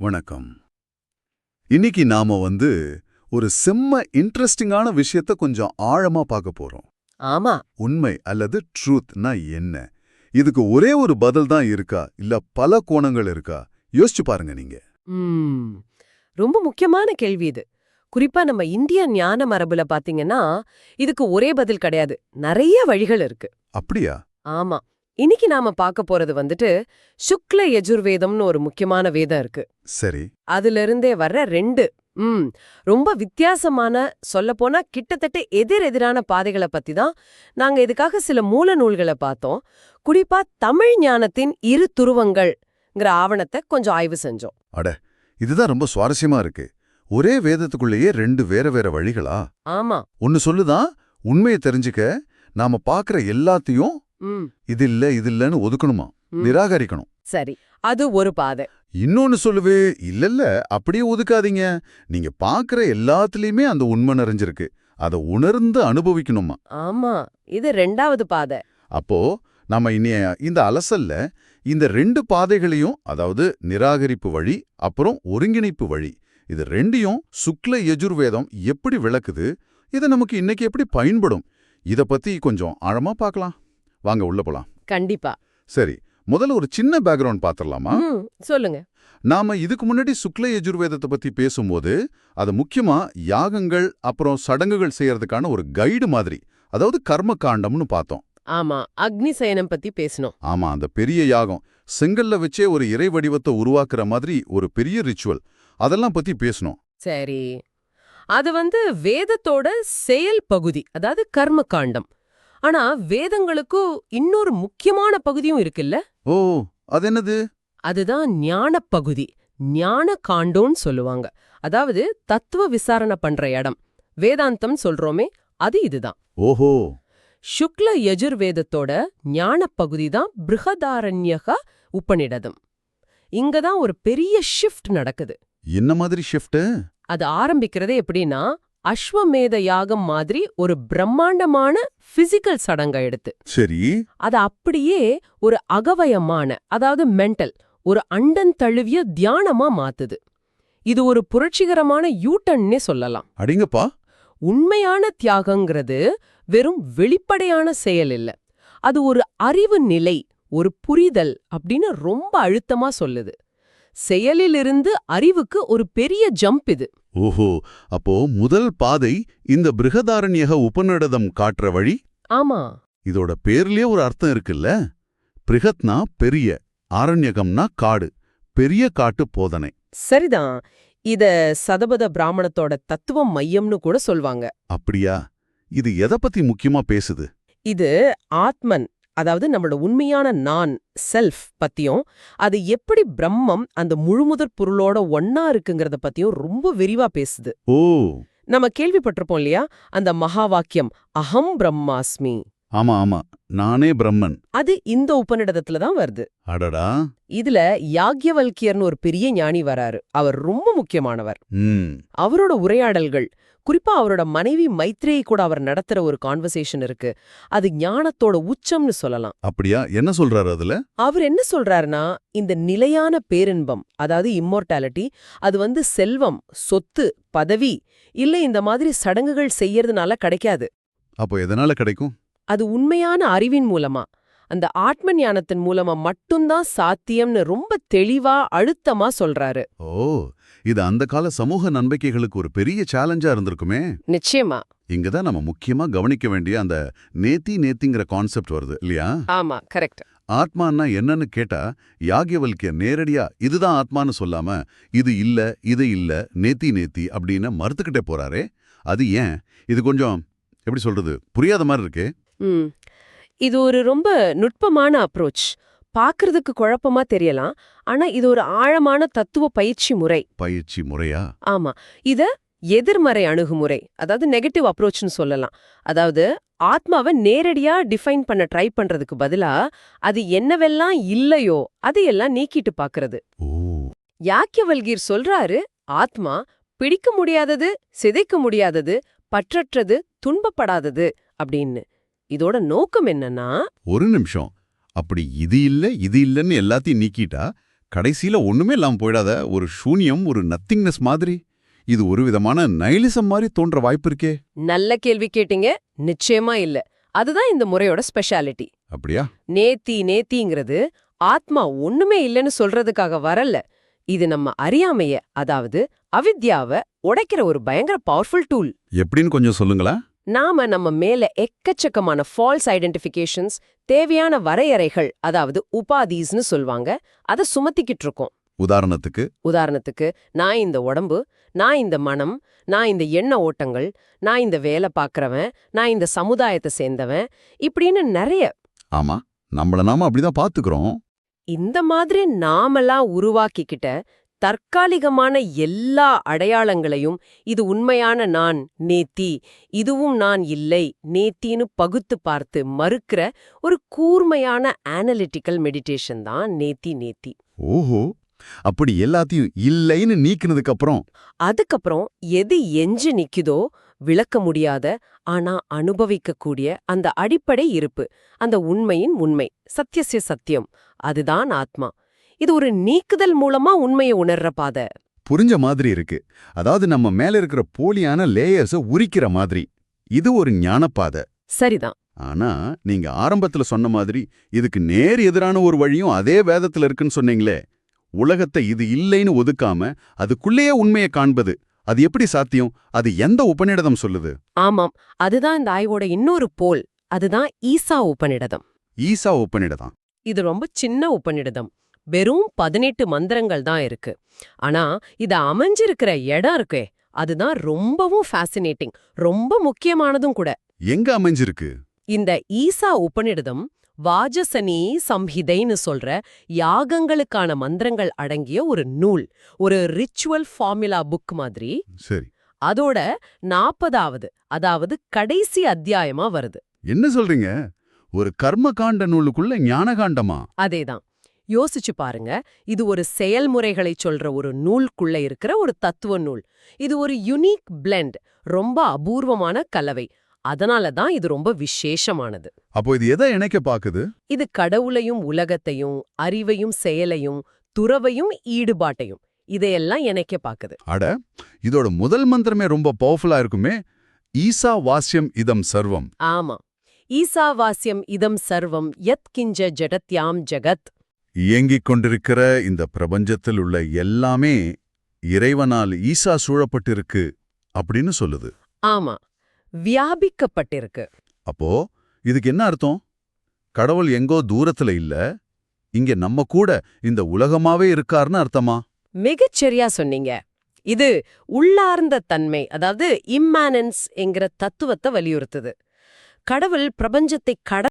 வணக்கம். இன்னைக்கு நாம வந்து ஒரு செம்ம இன்ட்ரெஸ்டிங்கான விஷயத்த கொஞ்சம் ஆழமா பார்க்க போறோம். ஆமா. உண்மை அல்லது ட்ரூத்னா என்ன? இதுக்கு ஒரே ஒரு பதில் தான் இருக்கா? இல்ல பல கோணங்கள் இருக்கா? யோசிச்சு பாருங்க நீங்க. ரொம்ப முக்கியமான கேள்வி இது. குறிப்பா நம்ம இந்திய ஞான மரபுல பாத்தீங்கன்னா இதுக்கு ஒரே பதில் கிடையாது. நிறைய வழிகள் இருக்கு. அப்படியா? ஆமா. இன்னைக்கு நாம பார்க்க போறது வந்துட்டு சுக்ல யஜுர்வேதம்னு ஒரு முக்கியமான வேதம் இருக்கு. சரி. அதுல இருந்தே வர்ற ரெண்டு ம் ரொம்ப வித்தியாசமான சொல்லப்போனா கிட்டத்தட்ட எதிரெதிரான பாதைகளை பத்தி தான் நாங்க இதுக்காக சில மூல நூல்களை பார்த்தோம். குறிப்பா தமிழ் ஞானத்தின் இரு துருவங்கள்ங்கிற ஆவணத்தை கொஞ்சம் ஆய்வு செஞ்சோம். இதுதான் ரொம்ப சுவாரஸ்யமா இருக்கு. ஒரே வேதத்துக்குள்ளேயே ரெண்டு வேற வேற வழிகளா? ஆமா. ஒன்னு சொல்லுதான் உண்மையை தெரிஞ்சுக்க நாம பாக்குற எல்லாத்தையும் இது இல்ல இது இல்லன்னு ஒதுக்கணுமா. நிராகரிக்கணும். சரி அது ஒரு பாதை. இன்னொன்னு சொல்லுவே இல்லல்ல அப்படியே ஒதுக்காதீங்க. நீங்க பாக்குற எல்லாத்துலயுமே அந்த உண்மை நிறைஞ்சிருக்கு. அதை உணர்ந்து அனுபவிக்கணுமா? ஆமா இது ரெண்டாவது பாதை. அப்போ நம்ம இனிய இந்த அலசல்ல இந்த ரெண்டு பாதைகளையும் அதாவது நிராகரிப்பு வழி அப்புறம் ஒருங்கிணைப்பு வழி இது ரெண்டையும் சுக்ல யஜுர்வேதம் எப்படி விளக்குது இது நமக்கு இன்னைக்கு எப்படி பயன்படும் இத பத்தி கொஞ்சம் ஆழமா பார்க்கலாம் வாங்க உள்ள போலாம். கண்டிப்பா. சரி முதல்ல ஒரு சின்ன பேக்ரவுண்ட் பாத்திரலாமா? சொல்லுங்க. நாம இதுக்கு முன்னாடி சுக்ல யஜுர்வேதத்தை பத்தி பேசும்போது அது முக்கியமா யாகங்கள் அப்புறம் சடங்குகள் செய்யறதுக்கான ஒரு கைடு மாதிரி அதாவது கர்ம காண்டம்னு பார்த்தோம். ஆமா அக்னி சயனம் பத்தி பேசணும் ஆமா அந்த பெரிய யாகம். செங்கல்ல வச்சே ஒரு இறை வடிவத்தை உருவாக்குற மாதிரி ஒரு பெரிய ரிச்சுவல் அதெல்லாம் பத்தி பேசணும் சரி. அது வந்து வேதத்தோட செயல் பகுதி அதாவது கர்ம காண்டம். ஆனா வேதங்களுக்கும் இன்னொரு முக்கியமான பகுதியும் இருக்குல்ல? ஓ அது என்னது அதுதான் ஞான பகுதி. ஞான காண்டோன்னு சொல்லுவாங்க. அதாவது தத்துவ விசாரணை பண்ற இடம். வேதாந்தம் சொல்றோமே அது இதுதான். ஓஹோ. சுக்ல யஜுர்வேதத்தோட ஞான பகுதி தான் பிருகதாரண்யக உபநிடதம் இங்க தான் ஒரு பெரிய ஷிஃப்ட் நடக்குது. என்ன மாதிரி ஷிஃப்ட் அது ஆரம்பிக்கிறதே எப்படின்னா அஸ்வமேத யாகம் மாதிரி ஒரு பிரம்மாண்டமான பிசிக்கல் சடங்க எடுத்து. சரி. அது அப்படியே ஒரு அகவயமான அதாவது மென்டல் ஒரு அண்டன் தழுவிய தியானமா மாத்துது. இது ஒரு புரட்சிகரமான யூட்டன்னே சொல்லலாம். அடிங்கப்பா. உண்மையான தியாகங்கிறது வெறும் வெளிப்படையான செயல் இல்ல. அது ஒரு அறிவு நிலை ஒரு புரிதல் அப்படின்னு ரொம்ப அழுத்தமா சொல்லுது. செயலிலிருந்து அறிவுக்கு ஒரு பெரிய ஜம்ப் இது. ஓஹோ அப்போ முதல் பாதை இந்த பிருகதாரண்யக உபநிடதம் காட்டுற வழி? ஆமா. இதோட பேர்லயே ஒரு அர்த்தம் இருக்குல்ல? பிருகத்னா பெரிய ஆரண்யகம்னா காடு பெரிய காட்டு போதனை. சரிதான். இத சதபத பிராமணத்தோட தத்துவ மையம்னு கூட சொல்வாங்க. அப்படியா? இது எதை பத்தி முக்கியமா பேசுது? இது ஆத்மன் அதாவது நம்மளோட உண்மையான நான் செல்ஃப் பத்தியும் அது எப்படி பிரம்மம் அந்த முழுமுதற் பொருளோட ஒன்னா இருக்குங்கிறத பத்தியும் ரொம்ப விரிவா பேசுது. ஓ. நம்ம கேள்விப்பட்டிருப்போம் இல்லையா? அந்த மகா வாக்கியம் அகம் பிரம்மாஸ்மி. ஆமா ஆமா. நானே பிரம்மன். அது இந்த உபநிடதத்துல தான் வருது. அடடா. இதுல யாக்யவல்கியர்னு ஒரு பெரிய ஞானி வராரு. அவர் ரொம்ப முக்கியமானவர். அவரோட உரையாடல்கள் குறிப்பா அவரோட மனைவி மைத்ரேயி கூட அவர் நடத்துற ஒரு கான்வர்சேஷன் இருக்கு. அது ஞானத்தோட உச்சம்னு சொல்லலாம். அப்படியா? என்ன சொல்றாரு அதுல? அவர் என்ன சொல்றாருன்னா இந்த நிலையான பேரின்பம் அதாவது இம்மோர்டாலிட்டி அது வந்து செல்வம் சொத்து பதவி இல்ல இந்த மாதிரி சடங்குகள் செய்யறதுனால கிடைக்காது. அப்போ எதனால கிடைக்கும்? அது உண்மையான அறிவின் மூலமா. அந்த ஆத்ம ஞானத்தின் மூலமா மட்டும்தான் சாத்தியம்னு ரொம்ப தெளிவா அழுத்தமா சொல்றாரு. ஓ இது அந்த கால சமூக நம்பிக்கைகளுக்கு ஒரு பெரிய சேலஞ்சா இருந்திருக்குமே. நிச்சயமா. இங்கதான் நம்ம முக்கியமா கவனிக்க வேண்டிய அந்த நேத்தி நேத்திங்கிற கான்செப்ட் வருது இல்லையா? ஆமா கரெக்ட் ஆத்மான்னா என்னன்னு கேட்டா யாகியவல்கிய நேரடியா இதுதான் ஆத்மான்னு சொல்லாம இது இல்ல இது இல்ல நேத்தி நேத்தி அப்படின்னு மறுத்துக்கிட்டே போறாரே. அது ஏன்? இது கொஞ்சம் எப்படி சொல்றது புரியாத மாதிரி இருக்கே. இது ஒரு ரொம்ப நுட்பமான அப்ரோச் பார்க்கறதுக்கு குழப்பமா தெரியலாம். ஆனா இது ஒரு ஆழமான தத்துவ பயிற்சி முறை. பயிற்சி முறையா? ஆமா. இத எதிர்மறை அணுகுமுறை அதாவது நெகட்டிவ் அப்ரோச்னு சொல்லலாம். அதாவது ஆத்மாவை நேரடியா டிஃபைன் பண்ண ட்ரை பண்றதுக்கு பதிலா அது என்னவெல்லாம் இல்லையோ அதையெல்லாம் நீக்கிட்டு பார்க்கறது. ஓ. யாக்கியவல்கீர் சொல்றாரு ஆத்மா பிடிக்க முடியாதது சிதைக்க முடியாதது பற்றற்றது துன்பப்படாதது அப்படின்னு. இதோட நோக்கம் என்னன்னா ஒரு நிமிஷம். அப்படி இது இல்ல இது இல்லன்னு எல்லாத்தையும் நீக்கிட்டா கடைசியில ஒண்ணுமே இல்லாம போயிடாத ஒரு சூன்யம் ஒரு நத்திங்னஸ் மாதிரி. இது ஒரு விதமான நைலிசம் மாதிரி தோன்ற வாய்ப்பு இருக்கே. நல்ல கேள்வி கேட்டீங்க நிச்சயமா இல்ல. அதுதான் இந்த முறையோட ஸ்பெஷாலிட்டி அப்படியா? நேத்தி நேத்திங்கிறது ஆத்மா ஒண்ணுமே இல்லைன்னு சொல்றதுக்காக வரல. இது நம்ம அறியாமைய அதாவது அவித்யாவ உடைக்கிற ஒரு பயங்கர பவர்ஃபுல் டூல் எப்படின்னு கொஞ்சம் சொல்லுங்களேன். நாம நம்ம மேல எக்கச்சக்கமான ஃபால்ஸ் ஐடென்டிஃபிகேஷன்ஸ் தேவையான வரையறைகள் அதாவது உபாதீஸ்னு சொல்வாங்க அதை சுமத்திக்கிட்டு இருக்கோம். உதாரணத்துக்கு? உதாரணத்துக்கு நான் இந்த உடம்பு நான் இந்த மனம் நான் இந்த எண்ண ஓட்டங்கள் நான் இந்த வேலை பார்க்கறவன் நான் இந்த சமுதாயத்தை சேர்ந்தவன் இப்படின்னு நிறைய. ஆமா நம்மள நாம அப்படிதான் பாத்துக்கிறோம் இந்த மாதிரி நாமெல்லாம் உருவாக்கிக்கிட்ட தற்காலிகமான எல்லா அடையாளங்களையும் இது உண்மையான நான் நேத்தி இதுவும் நான் இல்லை நேத்தின்னு பகுத்து பார்த்து மறுக்கிற ஒரு கூர்மையான அனலிட்டிக்கல் மெடிடேஷன் தான் நேத்தி நேத்தி. ஓஹோ அப்படி எல்லாத்தையும் இல்லைன்னு நீக்கினதுக்கு அப்புறம்? அதுக்கப்புறம் எது எஞ்சு நிக்குதோ விளக்க முடியாத ஆனா அனுபவிக்கக்கூடிய அந்த அடிப்படை இருப்பு அந்த உண்மையின் உண்மை சத்தியசிய சத்தியம் அதுதான் ஆத்மா. இது ஒரு நீக்குதல் மூலமா உண்மையை உணர்ற பாதை. புரிஞ்ச மாதிரி இருக்கு. அதாவது நம்ம மேல இருக்கிற போலியான லேயர்ஸ உரிக்கிற மாதிரி. இது ஒரு ஞானப்பாதை. சரிதான். ஆனா நீங்க ஆரம்பத்துல சொன்ன மாதிரி இதுக்கு நேர் எதிரான ஒரு வழியும் அதே வேதத்துல இருக்குன்னு சொன்னீங்களே. உலகத்தை இது இல்லைன்னு ஒதுக்காம அதுக்குள்ளேயே உண்மையை காண்பது. அது எப்படி சாத்தியம்? அது எந்த உபநிடதம் சொல்லுது? ஆமாம். அதுதான் இந்த ஆய்வோட இன்னொரு போல். அதுதான் ஈசா உபநிடதம். ஈசா உபநிடதம். இது ரொம்ப சின்ன உபநிடதம். வெறும் பதினெட்டு மந்திரங்கள் தான் இருக்கு. ஆனா இது அமைஞ்சிருக்கிற இடம் இருக்கே அதுதான் ரொம்பவும் ஃபேசினேட்டிங் ரொம்ப முக்கியமானதும் கூட. எங்க அமைஞ்சிருக்கு? இந்த ஈசா உபநிடதம் வாஜசனி சம்ஹிதைன்னு சொல்ற யாகங்களுக்கான மந்திரங்கள் அடங்கிய ஒரு நூல் ஒரு ரிச்சுவல் ஃபார்முலா புக் மாதிரி. சரி. அதோட நாற்பதாவது அதாவது கடைசி அத்தியாயமா வருது. என்ன சொல்றீங்க? ஒரு கர்மகாண்ட நூலுக்குள்ள ஞானகாண்டமா? அதேதான். யோசிச்சு பாருங்க. இது ஒரு செயல்முறைகளை சொல்ற ஒரு நூல்குள்ள இருக்கிற ஒரு தத்துவ நூல். இது ஒரு யுனிக் பிளெண்ட் ரொம்ப அபூர்வமான கலவை. அதனால தான் இது ரொம்ப விசேஷமானது. அப்போ இது எதை இணைக்க பாக்குது? இது கடவுளையும் உலகத்தையும் அறிவையும் செயலையும் துறவையும் ஈடுபாட்டையும் இதையெல்லாம் இணைக்க பாக்குது. அட இதோட முதல் மந்திரமே ரொம்ப பவர்ஃபுல்லா இருக்குமே. ஈசா வாஸ்யம் இதம் சர்வம். ஆமா. ஈசாவாஸ்யம் இதம் சர்வம் யத் கிஞ்ச ஜடத்யாம் ஜகத். இயங்கிக் கொண்டிருக்கிற இந்த பிரபஞ்சத்தில் உள்ள எல்லாமே இறைவனால் ஈசா சூழப்பட்டிருக்கு அப்படின்னு சொல்லுது. ஆமா. வியாபிக்கப்பட்டிருக்கு. அப்போ இதுக்கு என்ன அர்த்தம்? கடவுள் எங்கோ தூரத்துல இல்ல இங்க நம்ம கூட இந்த உலகமாவே இருக்காருன்னு அர்த்தமா? மிகச்சரியா சொன்னீங்க. இது உள்ளார்ந்த தன்மை அதாவது இம்மானன்ஸ் என்கிற தத்துவத்தை வலியுறுத்துது. கடவுள் பிரபஞ்சத்தை கட